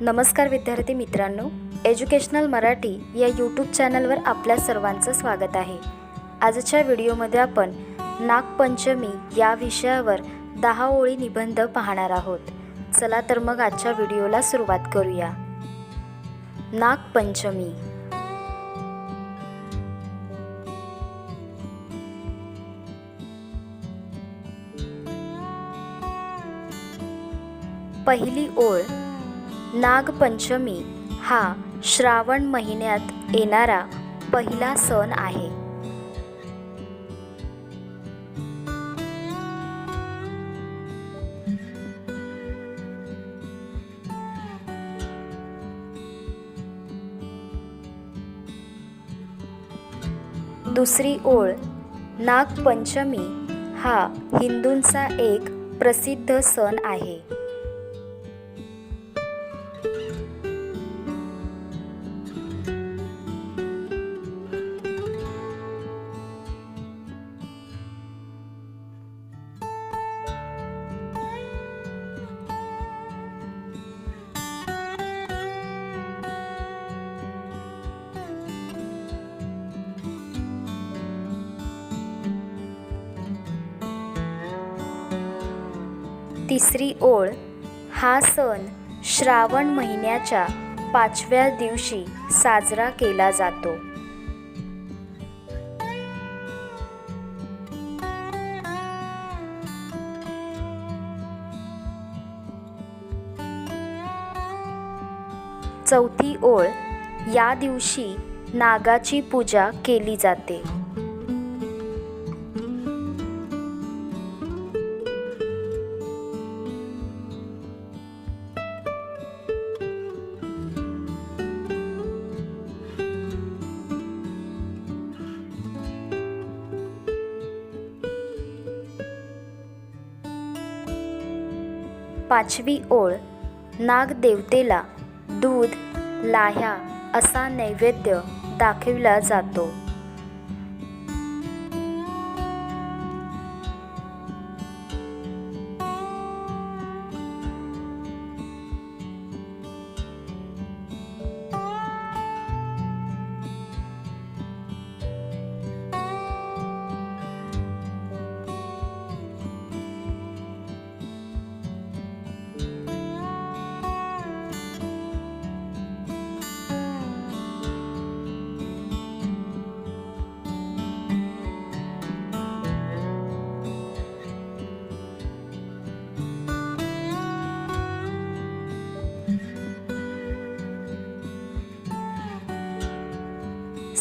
नमस्कार विद्यार्थी मित्रांनो एज्युकेशनल मराठी या यूट्यूब चॅनलवर आपल्या सर्वांचं स्वागत आहे. आजच्या व्हिडिओमध्ये आपण नागपंचमी या विषयावर दहा ओळी निबंध पाहणार आहोत. चला तर मग आजच्या व्हिडिओला सुरुवात करूया. नागपंचमी. पहिली ओळ नागपंचमी हा श्रावण महिन्यात येणारा पहिला सण आहे. दुसरी ओळ नागपंचमी हा हिंदूंचा एक प्रसिद्ध सण आहे. तिसरी ओळ हा सण श्रावण महिन्याच्या पाचव्या दिवशी साजरा केला जातो. चौथी ओळ या दिवशी नागाची पूजा केली जाते. पाचवी ओळ नागदेवतेला दूध लाह्या असा नैवेद्य दाखविला जातो.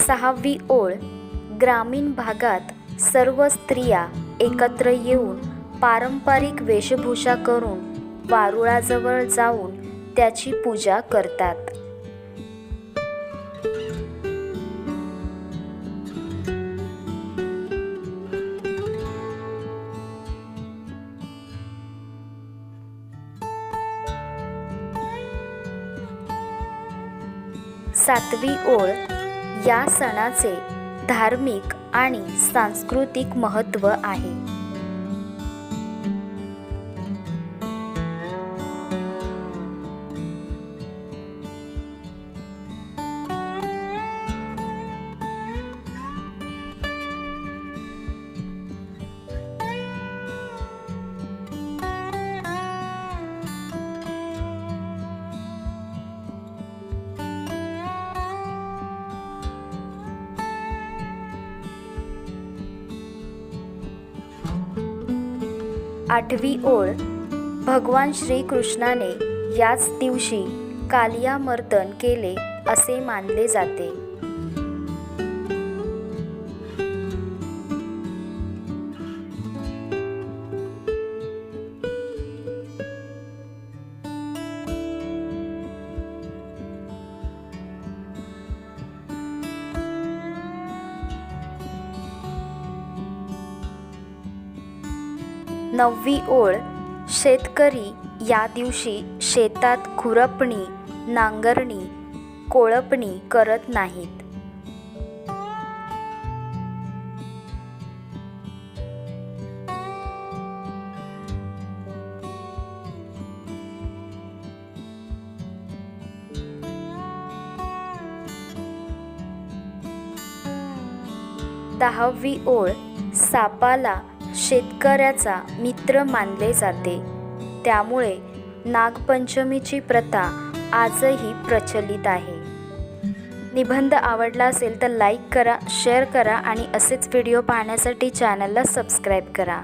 सहावी ओळ. ग्रामीण भागात सर्व स्त्रिया एकत्र येऊन पारंपरिक वेशभूषा करून वारुळाजवळ जाऊन त्याची पूजा करतात. सातवी ओळ. या सणाचे धार्मिक आणि सांस्कृतिक महत्त्व आहे. आठवी ओळ. भगवान श्रीकृष्णाने याच दिवशी कालियामर्दन केले असे मानले जाते. नववी ओळ. शेतकरी या दिवशी शेतात खुरपणी नांगरणी कोळपणी करत नाहीत. दहावी ओळ. सापाला शेतकऱ्याचा मित्र मानले जाते. त्यामुळे नागपंचमीची प्रथा आजही प्रचलित आहे. निबंध आवडला असेल तर लाईक करा शेअर करा आणि असेच व्हिडिओ पाहण्यासाठी चॅनलला सबस्क्राईब करा.